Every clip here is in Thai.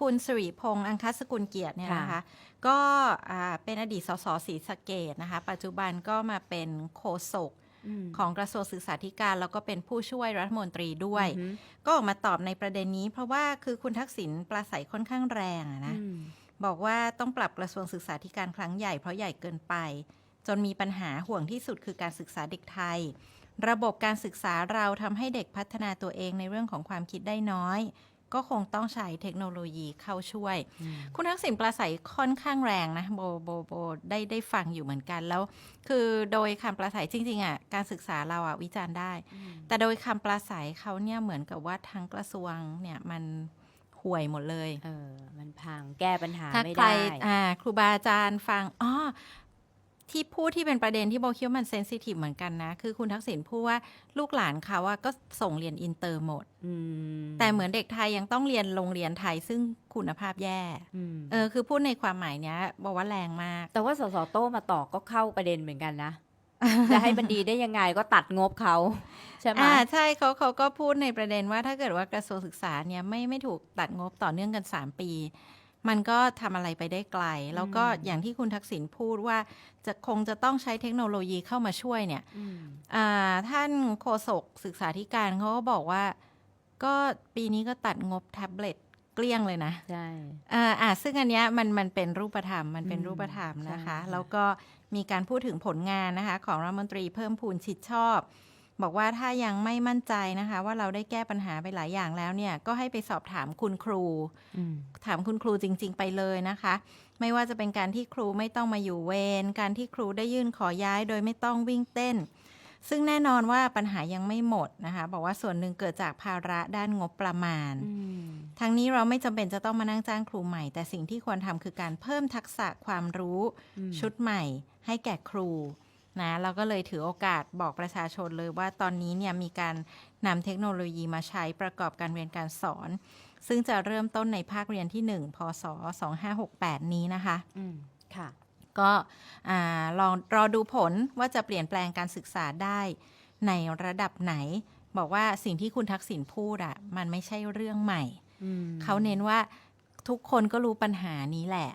คุณสิริพงษ์อังคสกุลเกียรติเนี่ยนะคะ ก็อ่าเป็นอดีตสสศรีสะเกดนะคะ ปัจจุบันก็มาเป็นโฆษกมของกระทรวงศึกษาธิการแล้วก็เป็นผู้ช่วยรัฐมนตรีด้วยอือฮึก็ออกมาตอบในประเด็นนี้ เพราะว่าคือคุณทักษิณปราศัยค่อนข้างแรงอะนะอืมบอกว่าต้องปรับกระทรวงศึกษาธิการครั้งใหญ่เพราะใหญ่เกินไป จนมีปัญหาห่วงที่สุดคือการศึกษาเด็กไทย ระบบการศึกษาเราทำให้เด็กพัฒนาตัวเองในเรื่องของความคิดได้น้อย ก็คงต้องใช้เทคโนโลยีเข้าช่วยอืมคุณทักษิณปราศัยค่อนข้างแรงนะโบโบโบได้ได้ฟังอยู่เหมือนกันแล้ว คือโดยคำปราศัยจริงๆอะการศึกษาเราอะวิจารณ์ได้ แต่โดยคำปราศัยเขาเนี่ยเหมือนกับว่าทั้งกระทรวงเนี่ยมันห่วยหมดเลย เออ มันพังแก้ปัญหาถ้าไม่ใครได้อ่า ครูบาอาจารย์ฟัง อ๋อ ที่พูดที่เป็นประเด็นที่โบคิดว่ามันเซนซิทีฟเหมือนกันนะ คือคุณทักษิณพูดว่าลูกหลานเขาอะก็ส่งเรียนอินเตอร์หมดอืมแต่เหมือนเด็กไทยยังต้องเรียนโรงเรียนไทยซึ่งคุณภาพแย่มเออคือพูดในความหมายเนี้ยบอกว่าแรงมาก แต่ว่าสสโต้มาต่อก็เข้าประเด็นเหมือนกันนะจะให้มันดีได้ยังไงก็ตัดงบเขาใช่ไหมอ่าใช่เขาเขาก็พูดในประเด็นว่าถ้าเกิดว่ากระทรวงศึกษาเนี่ยไม่ไม่ถูกตัดงบต่อเนื่องกัน 3 ปี มันก็ทำอะไรไปได้ไกล แล้วก็อย่างที่คุณทักษิณพูดว่าจะคงจะต้องใช้เทคโนโลยีเข้ามาช่วยเนี่ยอืมอ่าท่านโฆษกศึกษาธิการเขาก็บอกว่า ก็ปีนี้ก็ตัดงบแท็บเล็ตเกลี้ยงเลยนะ ใช่อ่าอ่าซึ่งอันเนี้ยมันมันเป็นรูปธรรม มันเป็นอืมรูปธรรมนะคะใช่ค่ะแล้วก็มีการพูดถึงผลงานนะคะ ของรัฐมนตรีเพิ่มพูนชิดชอบ บอกว่าถ้ายังไม่มั่นใจนะคะ ว่าเราได้แก้ปัญหาไปหลายอย่างแล้วเนี่ย ก็ให้ไปสอบถามคุณครูอืมถามคุณครูจริง ๆ ไปเลยนะคะ ไม่ว่าจะเป็นการที่ครูไม่ต้องมาอยู่เวรการที่ครูได้ยื่นขอย้ายโดยไม่ต้องวิ่งเต้น ซึ่งแน่นอนว่าปัญหายังไม่หมดนะคะ บอกว่าส่วนหนึ่งเกิดจากภาระด้านงบประมาณอืมทั้งนี้เราไม่จำเป็นจะต้องมานั่งจ้างครูใหม่ แต่สิ่งที่ควรทำคือการเพิ่มทักษะความรู้อืมชุดใหม่ ให้แก่ครู นะเราก็เลยถือโอกาสบอกประชาชนเลยว่าตอนนี้เนี่ยมีการนำเทคโนโลยีมาใช้ประกอบการเรียนการสอน ซึ่งจะเริ่มต้นในภาคเรียนที่ 1 พศ 2568 นี้นะคะ อืม ค่ะ ก็อ่าลองรอดูผลว่าจะเปลี่ยนแปลงการศึกษาได้ในระดับไหน บอกว่าสิ่งที่คุณทักษิณพูดอะมันไม่ใช่เรื่องใหม่อืมเขาเน้นว่าทุกคนก็รู้ปัญหานี้แหละ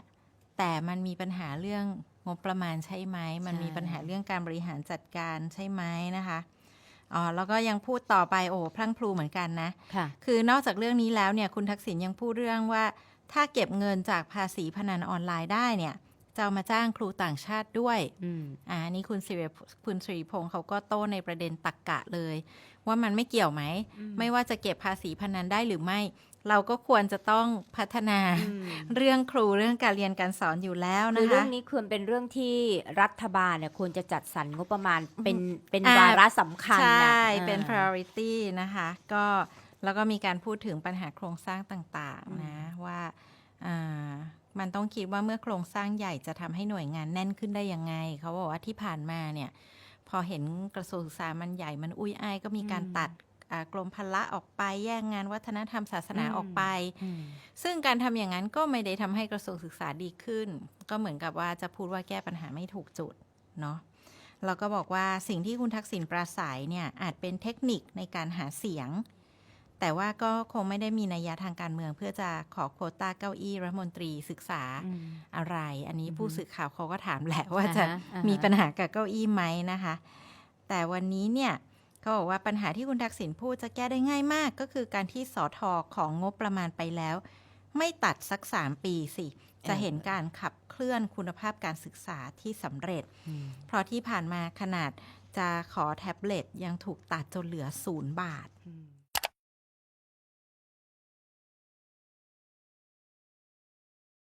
แต่มันมีปัญหาเรื่อง งบประมาณใช่ไหม มันมีปัญหาเรื่องการบริหารจัดการใช่ไหมนะคะอ๋อแล้วก็ยังพูดต่อไปโอ้พลังพลูเหมือนกันนะค่ะคือนอกจากเรื่องนี้แล้วเนี่ยคุณทักษิณยังพูดเรื่องว่า ถ้าเก็บเงินจากภาษีพนันออนไลน์ได้เนี่ยจะเอามาจ้างครูต่างชาติด้วยอืมอ่าอันนี่คุณสิริคุณสิริพงศ์เขาก็โต้ในประเด็นตักกะเลย ว่ามันไม่เกี่ยวไหมอืมไม่ว่าจะเก็บภาษีพนันได้หรือไม่ เราก็ควรจะต้องพัฒนาอืมเรื่องครูเรื่องการเรียนการสอนอยู่แล้วคืนะอเรื่คะองนี้ควรเป็นเรื่องที่รัฐบาลเนี่ยควรจะจัดสรรงบประมาณเป็นเป็นอ่าวาระสำคัญใช่นะเป็นอ่า priority นะคะ ก็แล้วก็มีการพูดถึงปัญหาโครงสร้างต่างอืมๆนะว่าอ่ามันต้องคิดว่าเมื่อโครงสร้างใหญ่จะทำให้หน่วยงานแน่นขึ้นได้ยังไง เขาบอกว่าที่ผ่านมาเนี่ย พอเห็นกระทรวงศึกษามันใหญ่มันอุ้ยอ้ายก็มีการตัดอ่า กรมพละออกไปแย่งงานวัฒนธรรมศาสนาออกไปอืมซึ่งการทำอย่างนั้นก็ไม่ได้ทำให้กระทรวงศึกษาดีขึ้น ก็เหมือนกับว่าจะพูดว่าแก้ปัญหาไม่ถูกจุดเนาะแล้วก็บอกว่าสิ่งที่คุณทักษิณปราศัยเนี่ยอาจเป็นเทคนิคในการหาเสียง แต่ว่าก็คงไม่ได้มีนัยยะทางการเมือง เพื่อจะขอโควต้าเก้าอี้รัฐมนตรีศึกษาอืมอะไร อันนี้อือฮึผู้สื่อข่าวเขาก็ถามแหละว่าจะอ่าฮะอ่าฮะมีปัญหากับเก้าอี้ไหมนะคะ แต่วันนี้เนี่ย เขาบอกว่าปัญหาที่คุณทักษิณพูดจะแก้ได้ง่ายมาก ก็คือการที่สอทอของงบประมาณไปแล้ว ไม่ตัดสักสามปีสิ จะเห็นการขับเคลื่อนคุณภาพการศึกษาที่สำเร็จอืมเพราะที่ผ่านมาขนาดจะขอแท็บเล็ตยังถูกตัดจนเหลือศูนย์บาทอืม